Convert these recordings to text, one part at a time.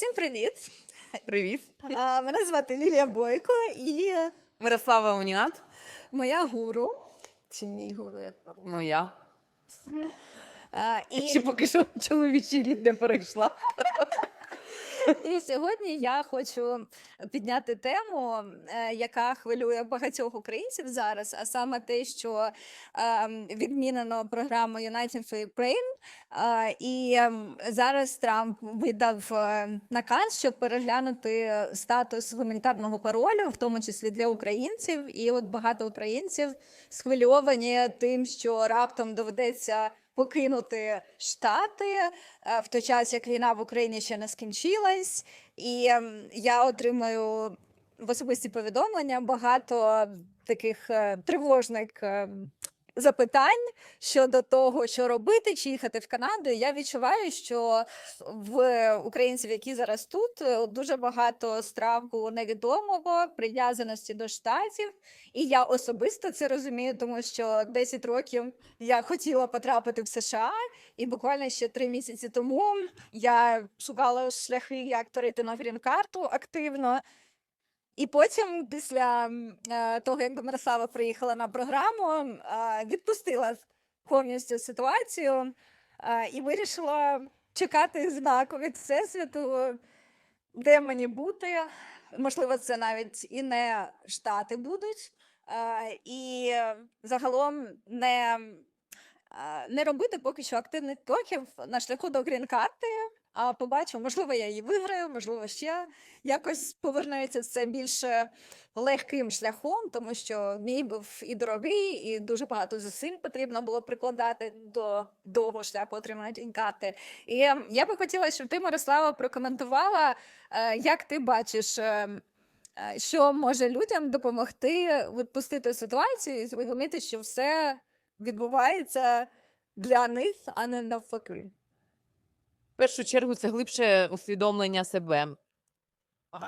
Всім привіт! Привіт. А, Мене звати Лілія Бойко і Мирослава Уніат. моя гуру. Чи мій гуру? Моя. Ну. А, Ще І, поки що чоловічий рід не перейшла. І сьогодні я хочу підняти тему, е, яка хвилює багатьох українців зараз, а саме те, що е, відмінено програму United for Ukraine. Е, І ем, зараз Трамп видав е, наказ, щоб переглянути статус гуманітарного паролю, в тому числі для українців. І от багато українців схвильовані тим, що раптом доведеться покинути штати е, в той час, як війна в Україні ще не скінчилась. І ем, я отримаю в особисті повідомлення багато таких е, тривожних е, запитань щодо того, що робити, чи їхати в Канаду. Я відчуваю, що в українців, які зараз тут, е, дуже багато страху невідомого, прив'язаності до штатів. І я особисто це розумію, тому що 10 років я хотіла потрапити в США, і буквально ще три місяці тому я шукала шляхи, як перейти на грін-карту активно. І потім, після е, того, як Мирослава приїхала на програму, е, відпустила повністю ситуацію е, і вирішила чекати знаку від Всесвіту, де мені бути. Можливо, це навіть і не штати будуть, і загалом не, не робити поки що активних кроків на шляху до грін-карти. А побачу, можливо, я її виграю, можливо, ще якось повернеться це більше легким шляхом, тому що мій був і дорогий, і дуже багато зусиль потрібно було прикладати до довго шляху отримання грін-карти. І ем, я би хотіла, щоб ти, Мирослава, прокоментувала, е, як ти бачиш. е, е, Що може людям допомогти відпустити ситуацію і зрозуміти, що все відбувається для них, а не навпаки. Першу чергу це глибше усвідомлення себе.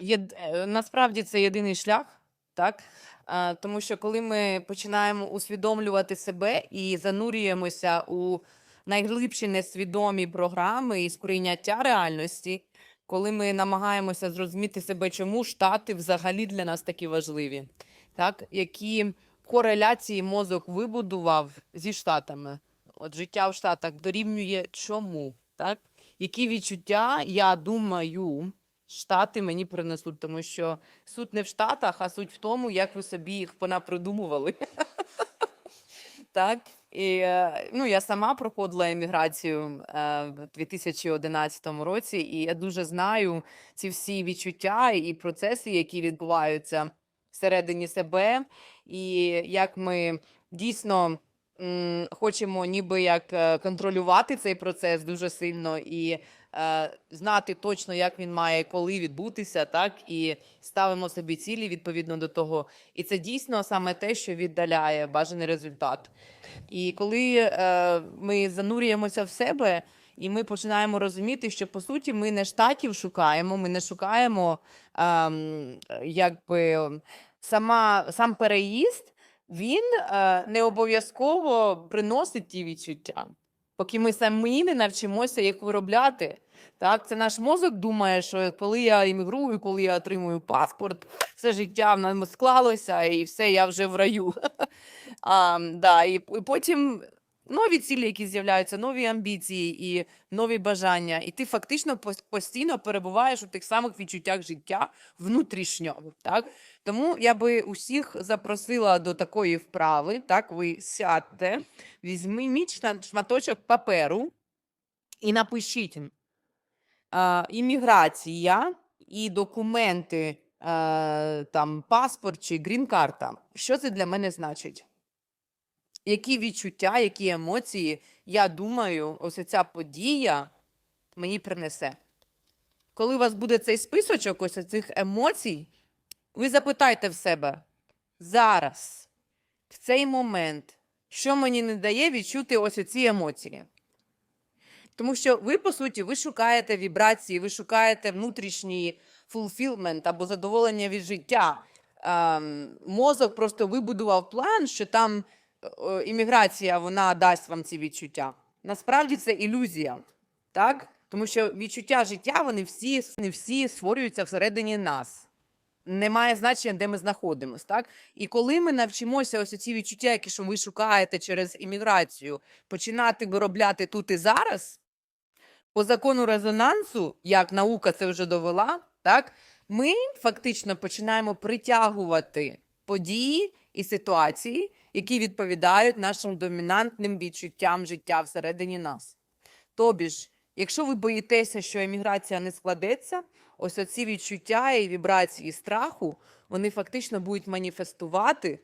Є, е, насправді це єдиний шлях, так? А, тому що коли ми починаємо усвідомлювати себе і занурюємося у найглибші несвідомі програми і сприйняття реальності, коли ми намагаємося зрозуміти себе, чому штати взагалі для нас такі важливі, так? які кореляції мозок вибудував зі штатами. От життя в Штатах дорівнює чому? Так? Які відчуття, я думаю, Штати мені принесуть, тому що суть не в Штатах, а суть в тому, як ви собі їх понапридумували. Так? І е, ну, я сама проходила еміграцію е, в 2011 році, і я дуже знаю ці всі відчуття і процеси, які відбуваються всередині себе, і як ми дійсно хочемо ніби як е, контролювати цей процес дуже сильно і е, знати точно, як він має коли відбутися, так і ставимо собі цілі відповідно до того. І це дійсно саме те, що віддаляє бажаний результат. І коли е, ми занурюємося в себе. І ми починаємо розуміти, що по суті ми не штатів шукаємо, ми не шукаємо ем, якби сама сам переїзд, він е, не обов'язково приносить ті відчуття, поки ми самі не навчимося їх виробляти. Так, це наш мозок думає, що коли я іммігрую, коли я отримую паспорт, все життя в нам склалося, і все, я вже в раю. А, да, і потім нові цілі, які з'являються, нові амбіції і нові бажання. І ти фактично постійно перебуваєш у тих самих відчуттях життя внутрішнього. Так? Тому я би усіх запросила до такої вправи. Так, ви сядьте, візьміть шматочок паперу і напишіть а, імміграція і документи, а, там, паспорт чи грін-карта. Що це для мене значить? Які відчуття, які емоції, я думаю, ось ця подія мені принесе. Коли у вас буде цей списочок ось цих емоцій, ви запитайте в себе зараз, в цей момент, що мені не дає відчути ось ці емоції. Тому що ви, по суті, ви шукаєте вібрації, ви шукаєте внутрішній fulfillment або задоволення від життя. Ем, мозок просто вибудував план, що там імміграція вона дасть вам ці відчуття. Насправді це ілюзія. Так? Тому що відчуття життя вони всі, вони всі створюються всередині нас. Немає значення, де ми знаходимося. Так? І коли ми навчимося ось ці відчуття, які що ви шукаєте через імміграцію, починати виробляти тут і зараз, по закону резонансу, як наука це вже довела, так, ми фактично починаємо притягувати події і ситуації, які відповідають нашим домінантним відчуттям життя всередині нас. Тобі ж, якщо ви боїтеся, що еміграція не складеться, ось оці відчуття і вібрації страху, вони фактично будуть маніфестувати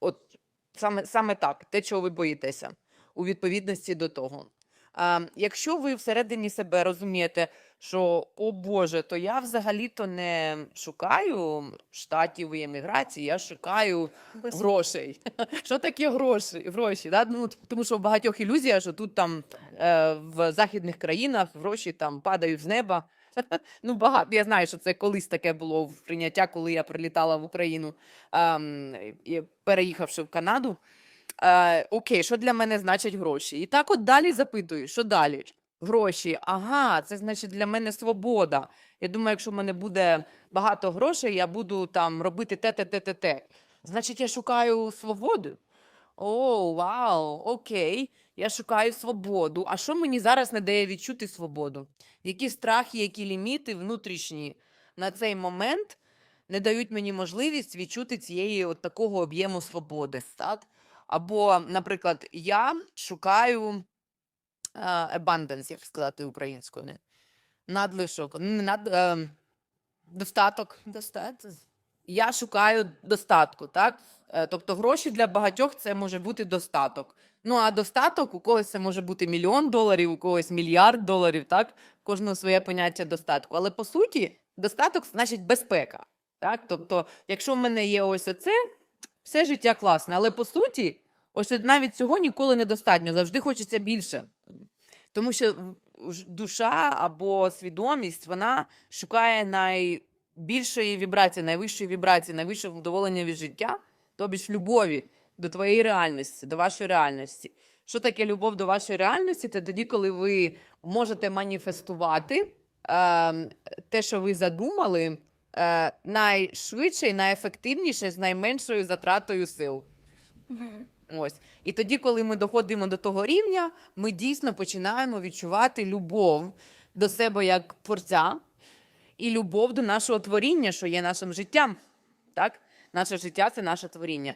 от саме, саме так, те, чого ви боїтеся, у відповідності до того. А, якщо ви всередині себе розумієте, що о Боже, то я взагалі-то не шукаю штатів і еміграції, я шукаю Без- грошей. Що таке гроші? гроші да? ну, тому що в багатьох ілюзія, що тут там е, в західних країнах гроші там падають з неба. Ну, багато. Я знаю, що це колись таке було в прийняття, коли я прилітала в Україну, і переїхавши в Канаду. Е, окей, що для мене значать гроші? І так от далі запитую, що далі? Гроші, ага, це значить для мене свобода. Я думаю, якщо в мене буде багато грошей, я буду там робити те, те, те, те, те. Значить, я шукаю свободу. О, вау, окей. Я шукаю свободу. А що мені зараз не дає відчути свободу? Які страхи, які ліміти внутрішні на цей момент не дають мені можливість відчути цієї от такого об'єму свободи. Так? Або, наприклад, я шукаю е, abundance, як сказати українською. Не? Надлишок, над, е, достаток. Достатньо. Я шукаю достатку, так? Е, Тобто гроші для багатьох це може бути достаток. Ну а достаток у когось це може бути мільйон доларів, у когось мільярд доларів, так? Кожного своє поняття достатку. Але по суті, достаток значить безпека. Так? Тобто, якщо в мене є ось оце, все життя класне. Але по суті, ось навіть цього ніколи недостатньо. Завжди хочеться більше. Тому що душа або свідомість вона шукає найбільшої вібрації, найвищої вібрації, найвищого задоволення від життя, тобі ж любові до твоєї реальності, до вашої реальності. Що таке любов до вашої реальності? Це тоді, коли ви можете маніфестувати е, те, що ви задумали, е, найшвидше і найефективніше з найменшою затратою сил. Ось. І тоді, коли ми доходимо до того рівня, ми дійсно починаємо відчувати любов до себе як творця і любов до нашого творіння, що є нашим життям. Так? Наше життя це наше творіння.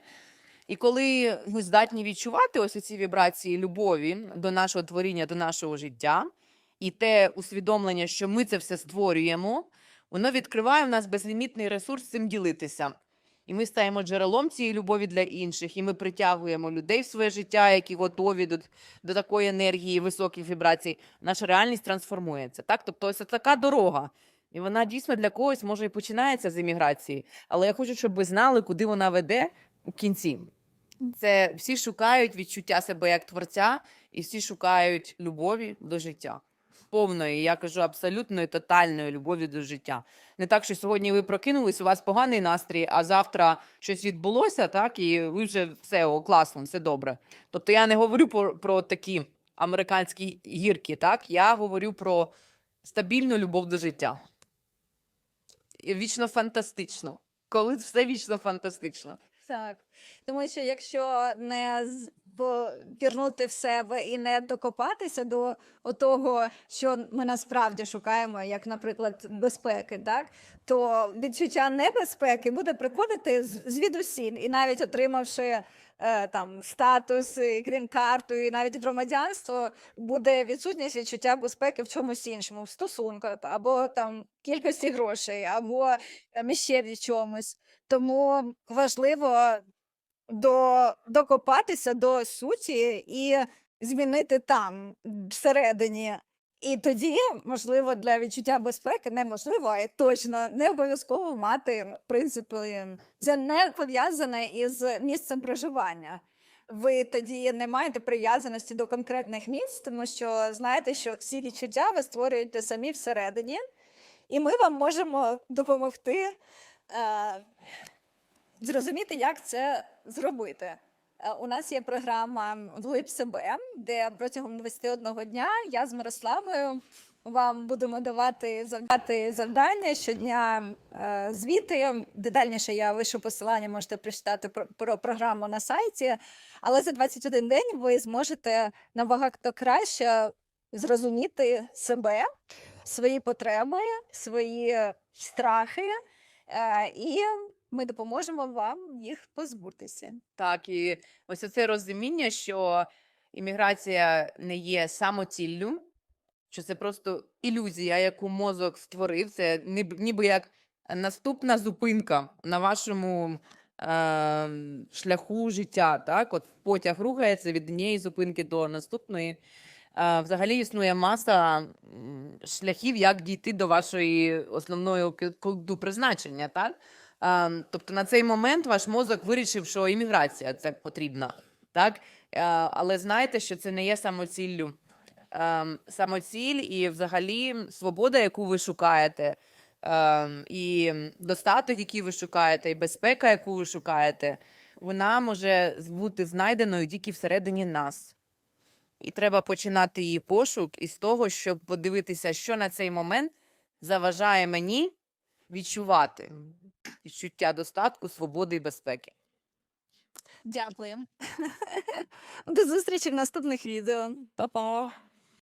І коли ми здатні відчувати ось ці вібрації любові до нашого творіння, до нашого життя, і те усвідомлення, що ми це все створюємо, воно відкриває в нас безлімітний ресурс цим ділитися. І ми стаємо джерелом цієї любові для інших, і ми притягуємо людей в своє життя, які готові до, до такої енергії, високих вібрацій. Наша реальність трансформується. Так? Тобто, ось така дорога. І вона дійсно для когось може і починається з імміграції. Але я хочу, щоб ви знали, куди вона веде у кінці. Це всі шукають відчуття себе як творця, і всі шукають любові до життя. Повної, я кажу, абсолютної, тотальної любові до життя. Не так, що сьогодні ви прокинулись, у вас поганий настрій, а завтра щось відбулося, так, і ви вже все о, класно, все добре. Тобто я не говорю про, про такі американські гірки, так? Я говорю про стабільну любов до життя. І вічно фантастично. Коли все вічно фантастично. Так. Тому що якщо не з- повірнути в себе і не докопатися до того, що ми насправді шукаємо, як, наприклад, безпеки, так то відчуття небезпеки буде приходити звідусіль, і навіть отримавши. е, Там статус, і грін-карту, і навіть громадянство буде відсутність відчуття безпеки в чомусь іншому, в стосунках, або там кількості грошей, або там, ще в чомусь. Тому важливо до, докопатися до суті і змінити там всередині. І тоді, можливо, для відчуття безпеки неможливо, а точно не обов'язково мати в це не пов'язане із місцем проживання. Ви тоді не маєте прив'язаності до конкретних місць, тому що знаєте, що всі відчуття ви створюєте самі всередині, і ми вам можемо допомогти е, зрозуміти, як це зробити. Е, У нас є програма «Влип себе, де протягом 21 дня я з Мирославою вам будемо давати завдати завдання щодня е, звіти. Детальніше я лишу посилання, можете прочитати про, про програму на сайті. Але за 21 день ви зможете набагато краще зрозуміти себе, свої потреби, свої страхи, е, і ми допоможемо вам їх позбутися. Так, і ось оце розуміння, що імміграція не є самоціллю, що це просто ілюзія, яку мозок створив. Це ніб- ніби як наступна зупинка на вашому е, шляху життя. Так? От потяг рухається від однієї зупинки до наступної. Е, взагалі існує маса шляхів, як дійти до вашої основної коду призначення. Так? Е, тобто на цей момент ваш мозок вирішив, що імміграція це потрібна. Так? Е, але знайте, що це не є самоціллю. Ем, самоціль і взагалі свобода, яку ви шукаєте, ем, і достаток, який ви шукаєте, і безпека, яку ви шукаєте, вона може бути знайденою тільки всередині нас. І треба починати її пошук із того, щоб подивитися, що на цей момент заважає мені відчувати відчуття достатку, свободи і безпеки. Дякую. До зустрічі в наступних відео. Па-па!